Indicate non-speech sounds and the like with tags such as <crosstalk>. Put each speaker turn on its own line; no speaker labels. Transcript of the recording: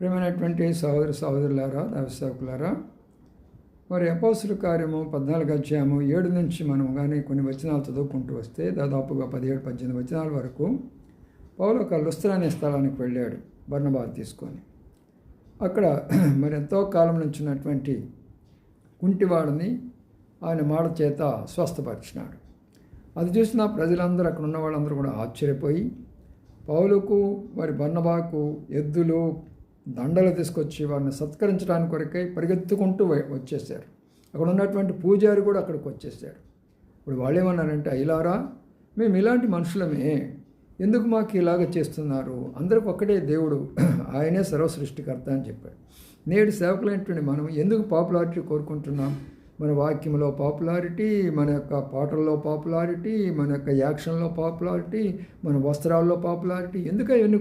ప్రేమైనటువంటి సహోదర సహోదరులారా దైవసేవకులారా మరి అపోసుల కార్యము పద్నాలుగు అధ్యాయము ఏడు నుంచి మనం కానీ కొన్ని వచనాలు చదువుకుంటూ వస్తే దాదాపుగా పదిహేడు పద్దెనిమిది వచనాల వరకు పౌలు ఒక లుస్త్ర అనే స్థలానికి వెళ్ళాడు బర్ణబాద్ తీసుకొని. అక్కడ <clears throat> మరి ఎంతో కాలం నుంచి ఉన్నటువంటి కుంటివాడిని ఆయన మాట చేత స్వస్థపరిచినాడు. అది చూసిన ప్రజలందరూ అక్కడ ఉన్న వాళ్ళందరూ కూడా ఆశ్చర్యపోయి పౌలుకు వారి బన్నబాకు ఎద్దులు దండలు తీసుకొచ్చి వారిని సత్కరించడానికి కొరకై పరిగెత్తుకుంటూ వచ్చేసారు అక్కడ ఉన్నటువంటి పూజారి కూడా అక్కడికి వచ్చేసాడు ఇప్పుడు వాళ్ళు ఏమన్నారంటే అయిలారా మేము ఇలాంటి మనుషులమే. ఎందుకు మాకు ఇలాగ చేస్తున్నారు? అందరికి ఒక్కటే దేవుడు. <clears throat> ఆయనే సర్వసృష్టికర్త అని చెప్పాడు. నేడు సేవకులైనటువంటి మనం ఎందుకు పాపులారిటీ కోరుకుంటున్నాం? మన వాక్యంలో పాపులారిటీ మన యొక్క పాటల్లో పాపులారిటీ మన యొక్క యాక్షన్లో పాపులారిటీ మన వస్త్రాల్లో పాపులారిటీ ఎందుకు అవన్నీ